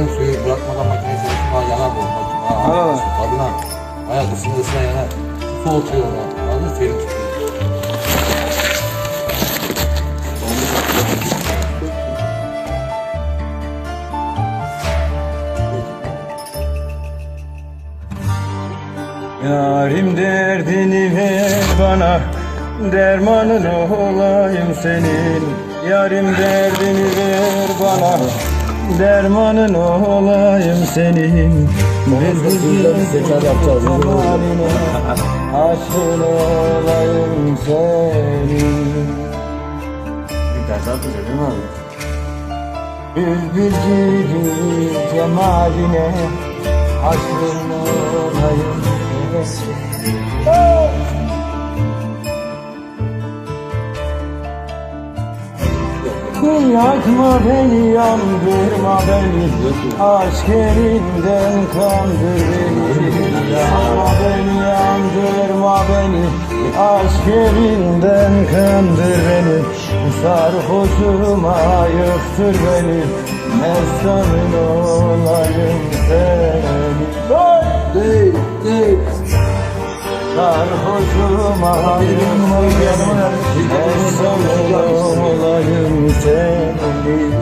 Sabun suyu bırakmadan makine çalışma yanar bu makine. Ha. Bayağı ısına ısına yanar. Su soğutuyor onu. Anladın mı? Serin tutuyor. Yarim derdini ver bana Dermanın olayım senin Yarim derdini ver bana Dermanın olayım senin yapacağız. Cemaline Aşkın olayım senin Bir ders atacak değil mi abi? Bülbül gibi cemaline Aşkın olayım senin Yakma beni, yandırma beni. Aşk elinden kandır beni. Yakma beni, yandırma beni. Aşk elinden kandır beni. Sarhoşuma yıktır beni. Mestanın olayım seni Hey, hey. Sarhoşuma yıktır beni. Mestanın eterno meu.